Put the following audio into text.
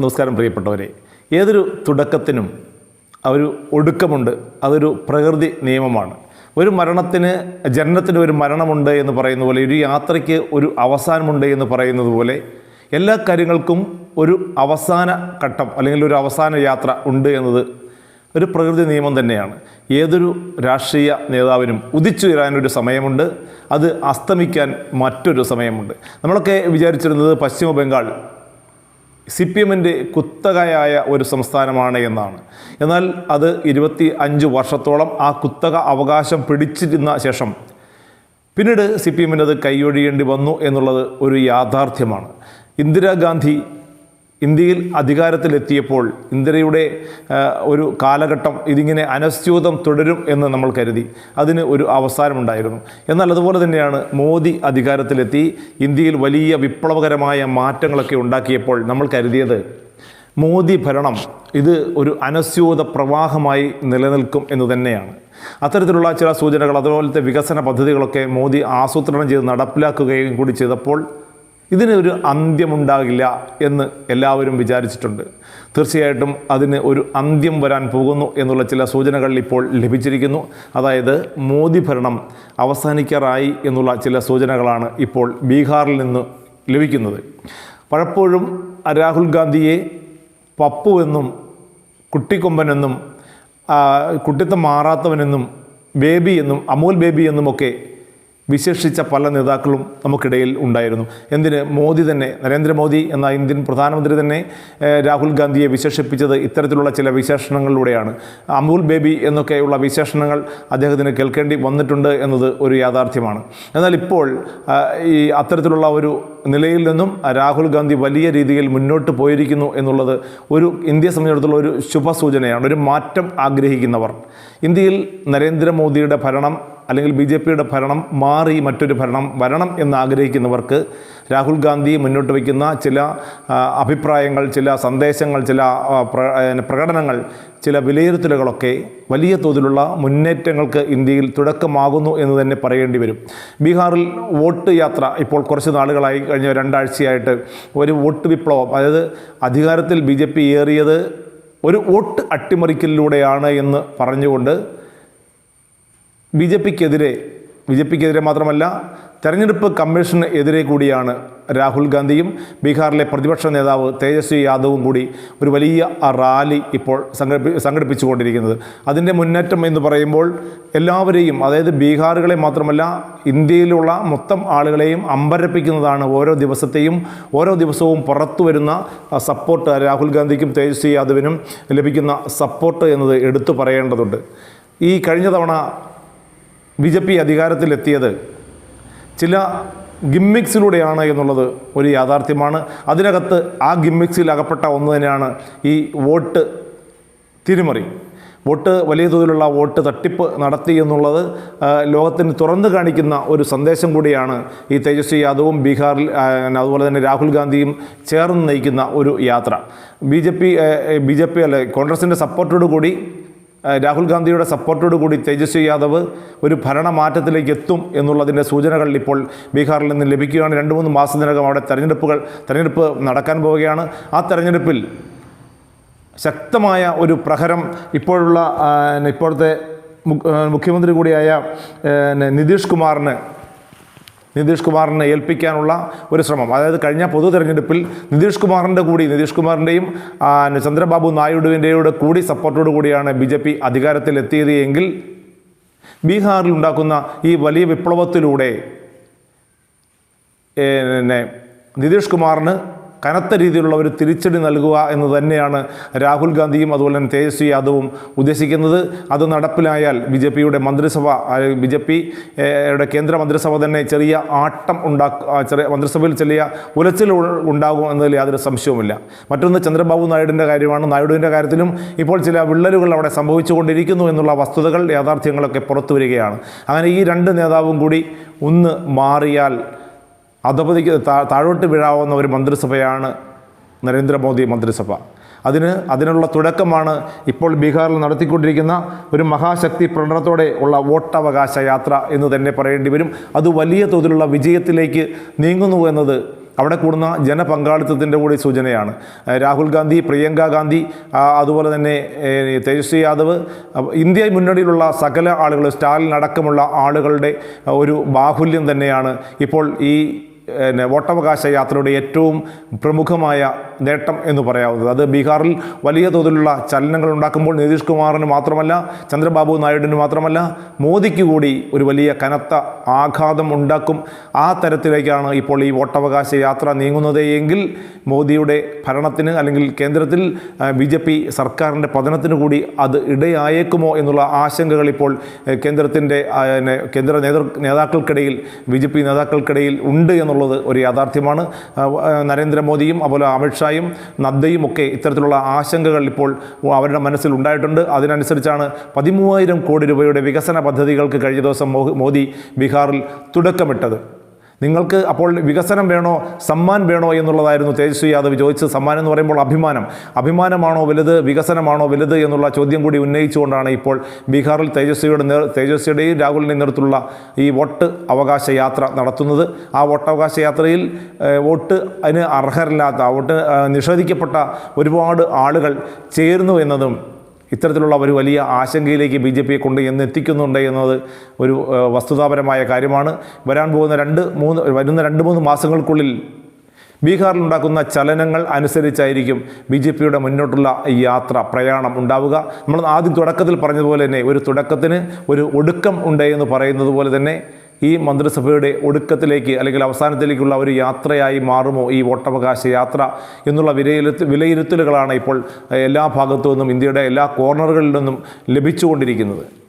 നമസ്കാരം പ്രിയപ്പെട്ടവരെ. ഏതൊരു തുടക്കത്തിനും ഒരു ഒടുക്കമുണ്ട്. അതൊരു പ്രകൃതി നിയമമാണ്. ഒരു മരണത്തിന് ജനനത്തിന് ഒരു മരണമുണ്ട് എന്ന് പറയുന്ന പോലെ ഒരു യാത്രയ്ക്ക് ഒരു അവസാനമുണ്ട് എന്ന് പറയുന്നത് പോലെ എല്ലാ കാര്യങ്ങൾക്കും ഒരു അവസാന ഘട്ടം അല്ലെങ്കിൽ ഒരു അവസാന യാത്ര ഉണ്ട് എന്നത് ഒരു പ്രകൃതി നിയമം തന്നെയാണ്. ഏതൊരു രാഷ്ട്രീയ നേതാവിനും ഉദിച്ചുയരാനൊരു സമയമുണ്ട്. അത് അസ്തമിക്കാൻ മറ്റൊരു സമയമുണ്ട്. നമ്മളൊക്കെ വിചാരിച്ചിരുന്നത് പശ്ചിമ ബംഗാൾ സി പി എമ്മിന്റെ കുത്തകയായ ഒരു സംസ്ഥാനമാണ് എന്നാണ്. എന്നാൽ അത് ഇരുപത്തി അഞ്ച് വർഷത്തോളം ആ കുത്തക അവകാശം പിടിച്ചിരുന്ന ശേഷം പിന്നീട് സി പി എമ്മിനത് കൈയൊഴിയേണ്ടി വന്നു എന്നുള്ളത് ഒരു യാഥാർത്ഥ്യമാണ്. ഇന്ദിരാഗാന്ധി ഇന്ത്യയിൽ അധികാരത്തിലെത്തിയപ്പോൾ ഇന്ദിരയുടെ ഒരു കാലഘട്ടം ഇതിങ്ങനെ അനസ്യൂതം തുടരും എന്ന് നമ്മൾ കരുതി. അതിന് ഒരു അവസാനമുണ്ടായിരുന്നു. എന്നാൽ അതുപോലെ തന്നെയാണ് മോദി അധികാരത്തിലെത്തി ഇന്ത്യയിൽ വലിയ വിപ്ലവകരമായ മാറ്റങ്ങളൊക്കെ ഉണ്ടാക്കിയപ്പോൾ നമ്മൾ കരുതിയത് മോദി ഭരണം ഇത് ഒരു അനസ്യൂത പ്രവാഹമായി നിലനിൽക്കും എന്ന് തന്നെയാണ്. അത്തരത്തിലുള്ള ചില സൂചനകൾ അതുപോലത്തെ വികസന പദ്ധതികളൊക്കെ മോദി ആസൂത്രണം ചെയ്ത് നടപ്പിലാക്കുകയും കൂടി ചെയ്തപ്പോൾ ഇതിന് ഒരു അന്ത്യമുണ്ടാകില്ല എന്ന് എല്ലാവരും വിചാരിച്ചിട്ടുണ്ട്. തീർച്ചയായിട്ടും അതിന് ഒരു അന്ത്യം വരാൻ പോകുന്നു എന്നുള്ള ചില സൂചനകൾ ഇപ്പോൾ ലഭിച്ചിരിക്കുന്നു. അതായത് മോദി ഭരണം അവസാനിക്കാറായി എന്നുള്ള ചില സൂചനകളാണ് ഇപ്പോൾ ബീഹാറിൽ നിന്ന് ലഭിക്കുന്നത്. പലപ്പോഴും രാഹുൽ ഗാന്ധിയെ പപ്പു എന്നും കുട്ടിക്കൊമ്പനെന്നും കുട്ടിത്തം മാറാത്തവനെന്നും ബേബി എന്നും അമൂൽ ബേബി എന്നുമൊക്കെ വിശേഷിച്ച പല നേതാക്കളും നമുക്കിടയിൽ ഉണ്ടായിരുന്നു. എന്തിന് മോദി തന്നെ നരേന്ദ്രമോദി എന്ന ഇന്ത്യൻ പ്രധാനമന്ത്രി തന്നെ രാഹുൽ ഗാന്ധിയെ വിശേഷിപ്പിച്ചത് ഇത്തരത്തിലുള്ള ചില വിശേഷണങ്ങളിലൂടെയാണ്. അമൂൽ ബേബി എന്നൊക്കെയുള്ള വിശേഷണങ്ങൾ അദ്ദേഹത്തിന് കേൾക്കേണ്ടി വന്നിട്ടുണ്ട് എന്നത് ഒരു യാഥാർത്ഥ്യമാണ്. എന്നാൽ ഇപ്പോൾ ഈ അത്തരത്തിലുള്ള ഒരു നിലയിൽ നിന്നും രാഹുൽ ഗാന്ധി വലിയ രീതിയിൽ മുന്നോട്ട് പോയിരിക്കുന്നു എന്നുള്ളത് ഒരു ഇന്ത്യയെ സംബന്ധിച്ചിടത്തോളം ഒരു ശുഭസൂചനയാണ് ഒരു മാറ്റം ആഗ്രഹിക്കുന്നവർ. ഇന്ത്യയിൽ നരേന്ദ്രമോദിയുടെ ഭരണം അല്ലെങ്കിൽ ബി ജെ പിയുടെ ഭരണം മാറി മറ്റൊരു ഭരണം വരണം എന്നാഗ്രഹിക്കുന്നവർക്ക് രാഹുൽ ഗാന്ധി മുന്നോട്ട് വയ്ക്കുന്ന ചില അഭിപ്രായങ്ങൾ ചില സന്ദേശങ്ങൾ ചില പ്ര- പ്രകടനങ്ങൾ ചില വിലയിരുത്തലുകളൊക്കെ വലിയ തോതിലുള്ള മുന്നേറ്റങ്ങൾക്ക് ഇന്ത്യയിൽ തുടക്കമാകുന്നു എന്ന് തന്നെ പറയേണ്ടി വരും. ബീഹാറിൽ വോട്ട് യാത്ര ഇപ്പോൾ കുറച്ച് നാളുകളായി കഴിഞ്ഞ രണ്ടാഴ്ചയായിട്ട് ഒരു വോട്ട് വിപ്ലവം അതായത് അധികാരത്തിൽ ബി ഏറിയത് ഒരു വോട്ട് അട്ടിമറിക്കലിലൂടെയാണ് എന്ന് പറഞ്ഞുകൊണ്ട് ബി ജെ പിക്കെതിരെ ബി ജെ പിക്കെതിരെ മാത്രമല്ല തെരഞ്ഞെടുപ്പ് കമ്മീഷന് എതിരെ കൂടിയാണ് രാഹുൽ ഗാന്ധിയും ബീഹാറിലെ പ്രതിപക്ഷ നേതാവ് തേജസ്വി യാദവും കൂടി ഒരു വലിയ റാലി ഇപ്പോൾ സംഘടിപ്പി സംഘടിപ്പിച്ചുകൊണ്ടിരിക്കുന്നത്. അതിന്റെ മുന്നേറ്റം എന്ന് പറയുമ്പോൾ എല്ലാവരെയും അതായത് ബീഹാറുകളെ മാത്രമല്ല ഇന്ത്യയിലുള്ള മൊത്തം ആളുകളെയും അമ്പരപ്പിക്കുന്നതാണ് ഓരോ ദിവസത്തെയും ഓരോ ദിവസവും പുറത്തു വരുന്ന സപ്പോർട്ട് രാഹുൽ ഗാന്ധിക്കും തേജസ്വി യാദവിനും ലഭിക്കുന്ന സപ്പോർട്ട് എന്നത് എടുത്തു പറയേണ്ടതുണ്ട്. ഈ കഴിഞ്ഞ തവണ ബി ജെ പി അധികാരത്തിലെത്തിയത് ചില ഗിമ്മിക്സിലൂടെയാണ് എന്നുള്ളത് ഒരു യാഥാർത്ഥ്യമാണ്. അതിനകത്ത് ആ ഗിമ്മിക്സിൽ അകപ്പെട്ട ഒന്ന് തന്നെയാണ് ഈ വോട്ട് തിരിമറി. വോട്ട് വലിയ തോതിലുള്ള വോട്ട് തട്ടിപ്പ് നടത്തി എന്നുള്ളത് ലോകത്തിന് തുറന്നു കാണിക്കുന്ന ഒരു സന്ദേശം കൂടിയാണ് ഈ തേജസ്വി യാദവും ബീഹാറിൽ അതുപോലെ തന്നെ രാഹുൽ ഗാന്ധിയും ചേർന്ന് നയിക്കുന്ന ഒരു യാത്ര. B J P B J P അല്ലെ കോൺഗ്രസിന്റെ സപ്പോർട്ടോടു കൂടി ഏഹ് രാഹുൽ ഗാന്ധിയുടെ സപ്പോർട്ടോടു കൂടി തേജസ്വി യാദവ് ഒരു ഭരണമാറ്റത്തിലേക്ക് എത്തും എന്നുള്ളതിന്റെ സൂചനകൾ ഇപ്പോൾ ബീഹാറിൽ നിന്ന് ലഭിക്കുകയാണ്. രണ്ട് മൂന്ന് മാസത്തിനകം അവിടെ തെരഞ്ഞെടുപ്പുകൾ തെരഞ്ഞെടുപ്പ് നടക്കാൻ പോവുകയാണ്. ആ തെരഞ്ഞെടുപ്പിൽ ശക്തമായ ഒരു പ്രഹരം ഇപ്പോഴുള്ള ഇപ്പോഴത്തെ മുഖ്യമന്ത്രി കൂടിയായ നിതീഷ് കുമാറിന് നിതീഷ് കുമാറിനെ ഏൽപ്പിക്കാനുള്ള ഒരു ശ്രമം. അതായത് കഴിഞ്ഞ പൊതു തെരഞ്ഞെടുപ്പിൽ നിതീഷ് കുമാറിന്റെ കൂടി നിതീഷ് കുമാറിന്റെയും ചന്ദ്രബാബു നായിഡുവിന്റെയുടെ കൂടി സപ്പോർട്ടോടു കൂടിയാണ് ബി ജെ പി അധികാരത്തിലെത്തിയത് എങ്കിൽ ബീഹാറിൽ ഉണ്ടാക്കുന്ന ഈ വലിയ വിപ്ലവത്തിലൂടെ പിന്നെ നിതീഷ് കുമാറിന് കനത്ത രീതിയിലുള്ള ഒരു തിരിച്ചടി നൽകുക എന്ന് തന്നെയാണ് രാഹുൽ ഗാന്ധിയും അതുപോലെ തന്നെ തേജസ്വി യാദവും ഉദ്ദേശിക്കുന്നത്. അത് നടപ്പിലായാൽ ബി ജെ പിയുടെ മന്ത്രിസഭ ബി ജെ പി യുടെ കേന്ദ്ര മന്ത്രിസഭ തന്നെ ചെറിയ ആട്ടം ഉണ്ടാക്കുക ചെറിയ മന്ത്രിസഭയിൽ ചെറിയ ഉലച്ചിൽ ഉണ്ടാകും എന്നതിൽ യാതൊരു സംശയവുമില്ല. മറ്റൊന്ന് ചന്ദ്രബാബു നായിഡുവിന്റെ കാര്യമാണ്. നായിഡുവിന്റെ കാര്യത്തിലും ഇപ്പോൾ ചില വിള്ളലുകൾ അവിടെ സംഭവിച്ചുകൊണ്ടിരിക്കുന്നു എന്നുള്ള വസ്തുതകൾ യാഥാർത്ഥ്യങ്ങളൊക്കെ പുറത്തു വരികയാണ്. അങ്ങനെ ഈ രണ്ട് നേതാവും കൂടി ഒന്ന് മാറിയാൽ അധപതിക്ക് താഴോട്ട് വീഴാവുന്ന ഒരു മന്ത്രിസഭയാണ് നരേന്ദ്രമോദി മന്ത്രിസഭ. അതിന് അതിനുള്ള തുടക്കമാണ് ഇപ്പോൾ ബീഹാറിൽ നടത്തിക്കൊണ്ടിരിക്കുന്ന ഒരു മഹാശക്തി പ്രകടനത്തോടെ ഉള്ള വോട്ടവകാശ യാത്ര എന്ന് തന്നെ പറയേണ്ടി വരും. അത് വലിയ തോതിലുള്ള വിജയത്തിലേക്ക് നീങ്ങുന്നു എന്നത് അവിടെ കൂടുന്ന ജനപങ്കാളിത്തത്തിന്റെ കൂടി സൂചനയാണ്. രാഹുൽ ഗാന്ധി പ്രിയങ്ക ഗാന്ധി അതുപോലെ തന്നെ തേജസ്വി യാദവ് ഇന്ത്യ മുന്നണിയിലുള്ള സകല ആളുകൾ സ്റ്റാലിൻ അടക്കമുള്ള ആളുകളുടെ ഒരു ബാഹുല്യം തന്നെയാണ് ഇപ്പോൾ ഈ പിന്നെ വോട്ടവകാശ യാത്രയുടെ ഏറ്റവും പ്രമുഖമായ നേട്ടം എന്ന് പറയാവുന്നത്. അത് ബീഹാറിൽ വലിയ തോതിലുള്ള ചലനങ്ങൾ ഉണ്ടാക്കുമ്പോൾ നിതീഷ് കുമാറിന് മാത്രമല്ല ചന്ദ്രബാബു നായിഡുവിന് മാത്രമല്ല മോദിക്ക് കൂടി ഒരു വലിയ കനത്ത ആഘാതം ഉണ്ടാക്കും. ആ തരത്തിലേക്കാണ് ഇപ്പോൾ ഈ വോട്ടവകാശ യാത്ര നീങ്ങുന്നത്. എങ്കിൽ മോദിയുടെ ഭരണത്തിന് അല്ലെങ്കിൽ കേന്ദ്രത്തിൽ ബി ജെ പി സർക്കാരിന്റെ പതനത്തിന് കൂടി അത് ഇടയായേക്കുമോ എന്നുള്ള ആശങ്കകൾ ഇപ്പോൾ കേന്ദ്രത്തിന്റെ കേന്ദ്ര നേതൃ നേതാക്കൾക്കിടയിൽ ബി ജെ പി നേതാക്കൾക്കിടയിൽ ഉണ്ട് എന്നുള്ളത് ഒരു യാഥാർത്ഥ്യമാണ്. നരേന്ദ്രമോദിയും അതുപോലെ അമിത്ഷായും നദ്ദയും ഒക്കെ ഇത്തരത്തിലുള്ള ആശങ്കകൾ ഇപ്പോൾ അവരുടെ മനസ്സിൽ ഉണ്ടായിട്ടുണ്ട്. അതിനനുസരിച്ചാണ് പതിമൂവായിരം കോടി രൂപയുടെ വികസന പദ്ധതികൾക്ക് കഴിഞ്ഞ ദിവസം മോദി ബീഹാറിൽ തുടക്കമിട്ടത്. നിങ്ങൾക്ക് അപ്പോൾ വികസനം വേണോ സമ്മാൻ വേണോ എന്നുള്ളതായിരുന്നു തേജസ്വി യാദവ് ചോദിച്ചത്. സമ്മാനം എന്ന് പറയുമ്പോൾ അഭിമാനം. അഭിമാനമാണോ വലുത് വികസനമാണോ വലുത് എന്നുള്ള ചോദ്യം കൂടി ഉന്നയിച്ചുകൊണ്ടാണ് ഇപ്പോൾ ബീഹാറിൽ തേജസ്വിയുടെ നേർ തേജസ്വിയുടെയും രാഹുലിന്റെയും നേതൃത്വത്തിലുള്ള ഈ വോട്ട് അവകാശ യാത്ര നടത്തുന്നത്. ആ വോട്ടവകാശ യാത്രയിൽ വോട്ട് അതിന് അർഹരല്ലാത്ത വോട്ട് നിഷേധിക്കപ്പെട്ട ഒരുപാട് ആളുകൾ ചേരുന്നു എന്നതും ഇത്തരത്തിലുള്ള ഒരു വലിയ ആശങ്കയിലേക്ക് ബി ജെ പിയെ കൊണ്ട് എന്ന് എത്തിക്കുന്നുണ്ട് എന്നത് ഒരു വസ്തുതാപരമായ കാര്യമാണ്. വരാൻ പോകുന്ന രണ്ട് മൂന്ന് വരുന്ന രണ്ട് മൂന്ന് മാസങ്ങൾക്കുള്ളിൽ ബീഹാറിൽ ഉണ്ടാക്കുന്ന ചലനങ്ങൾ അനുസരിച്ചായിരിക്കും ബി ജെ പിയുടെ മുന്നോട്ടുള്ള യാത്ര പ്രയാണം ഉണ്ടാവുക. നമ്മൾ ആദ്യം തുടക്കത്തിൽ പറഞ്ഞതുപോലെ തന്നെ ഒരു തുടക്കത്തിന് ഒരു ഒടുക്കം ഉണ്ട് എന്ന് പറയുന്നത് പോലെ തന്നെ ഈ മന്ത്രിസഭയുടെ ഒടുക്കത്തിലേക്ക് അല്ലെങ്കിൽ അവസാനത്തിലേക്കുള്ള ഒരു യാത്രയായി മാറുമോ? ഈ വോട്ടവകാശ യാത്ര എന്നുള്ള വിലയിരുത്ത വിലയിരുത്തലുകളാണ് ഇപ്പോൾ എല്ലാ ഭാഗത്തു നിന്നും ഇന്ത്യയുടെ എല്ലാ കോർണറുകളിൽ നിന്നും ലഭിച്ചുകൊണ്ടിരിക്കുന്നത്.